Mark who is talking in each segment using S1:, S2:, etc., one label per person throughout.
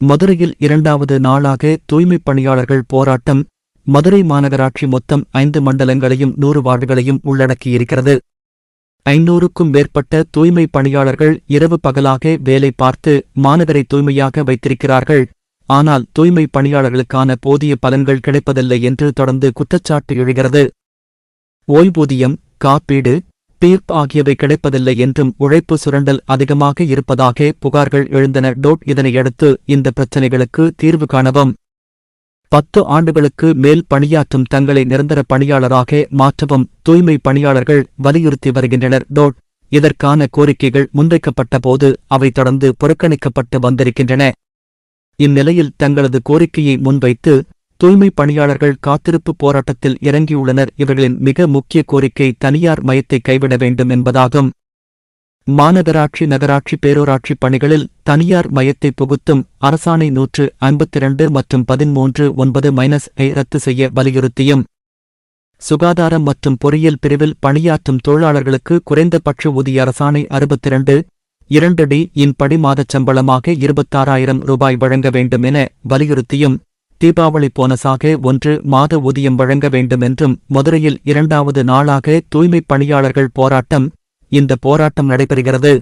S1: மதுரையில் இரண்டாவது நாளாக தூய்மைப் பணியாளர்கள் போராட்டம். மதுரை மாநகராட்சி மொத்தம் ஐந்து மண்டலங்களையும் நூறு வார்டுகளையும் உள்ளடக்கியிருக்கிறது. ஐநூறுக்கும் மேற்பட்ட தூய்மை பணியாளர்கள் இரவு பகலாக வேலை பார்த்து மாநகரை தூய்மையாக வைத்திருக்கிறார்கள். ஆனால் தூய்மை பணியாளர்களுக்கான போதிய பலன்கள் கிடைப்பதில்லை என்று தொடர்ந்து குற்றச்சாட்டு எழுகிறது. ஓய்வூதியம் காப்பீடு தீர்ப்பு ஆகியவை கிடைப்பதில்லை என்றும் உழைப்பு சுரண்டல் அதிகமாக இருப்பதாக புகார்கள் எழுந்தன. டோட் இதனையடுத்து இந்த பிரச்சினைகளுக்கு தீர்வு காணவும். பத்து ஆண்டுகளுக்கு மேல் பணியாற்றும் தங்களை நிரந்தர பணியாளராக மாற்றவும் தூய்மை பணியாளர்கள் வலியுறுத்தி வருகின்றனர். டோட் இதற்கான கோரிக்கைகள் முன்வைக்கப்பட்டபோது அவை தொடர்ந்து புறக்கணிக்கப்பட்டு வந்திருக்கின்றன. இந்நிலையில் தங்களது கோரிக்கையை முன்வைத்து தூய்மை பணியாளர்கள் காத்திருப்பு போராட்டத்தில் இறங்கியுள்ளனர். இவர்களின் மிக முக்கிய கோரிக்கை தனியார் மயத்தை கைவிட வேண்டும் என்பதாகும். மாநகராட்சி நகராட்சி பேரூராட்சி பணிகளில் தனியார் மயத்தை புகுத்தும் அரசாணை நூற்று ஐம்பத்திரண்டு மற்றும் பதிமூன்று ஒன்பது மைனஸ் ஐ ரத்து செய்ய வலியுறுத்தியும். சுகாதாரம் மற்றும் பொறியியல் பிரிவில் பணியாற்றும் தொழிலாளர்களுக்கு குறைந்தபட்ச ஊதிய அரசாணை அறுபத்திரண்டு இரண்டு டி இன் படி மாதச் சம்பளமாக இருபத்தாறாயிரம் ரூபாய் வழங்க வேண்டும் என வலியுறுத்தியும். தீபாவளி போனஸாக ஒன்று மாத ஊதியம் வழங்க வேண்டும் என்றும் மதுரையில் இரண்டாவது நாளாக தூய்மைப் பணியாளர்கள் போராட்டம். இந்த போராட்டம் நடைபெறுகிறது.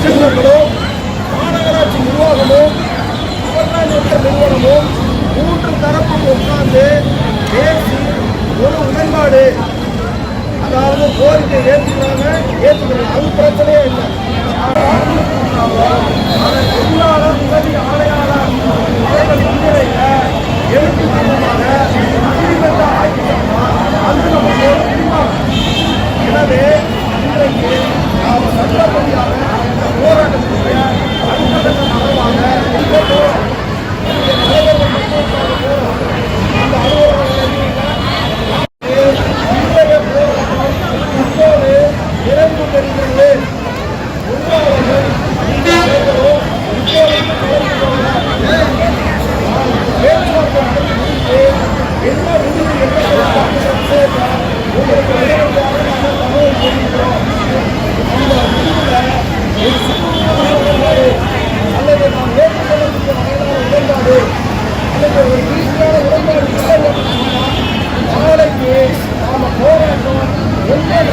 S2: தொழிற்சங்கங்களும் மாநகராட்சி நிர்வாகமும் அவர்தான் நிறுவனமும் மூன்று தரப்பும் உட்கார்ந்து பேசி ஒரு உடன்பாடு அதாவது கோரிக்கை ஏற்றுக்கிறாங்க ஏற்றுக்கிறாங்க அது பிரச்சனையே இல்லை. அதை தொழிலாளர் உதவி ஆணையாளர் அவர்கள் முன்னிலையில் எழுத்து மூலமாக நீதிமன்ற ஆய்வு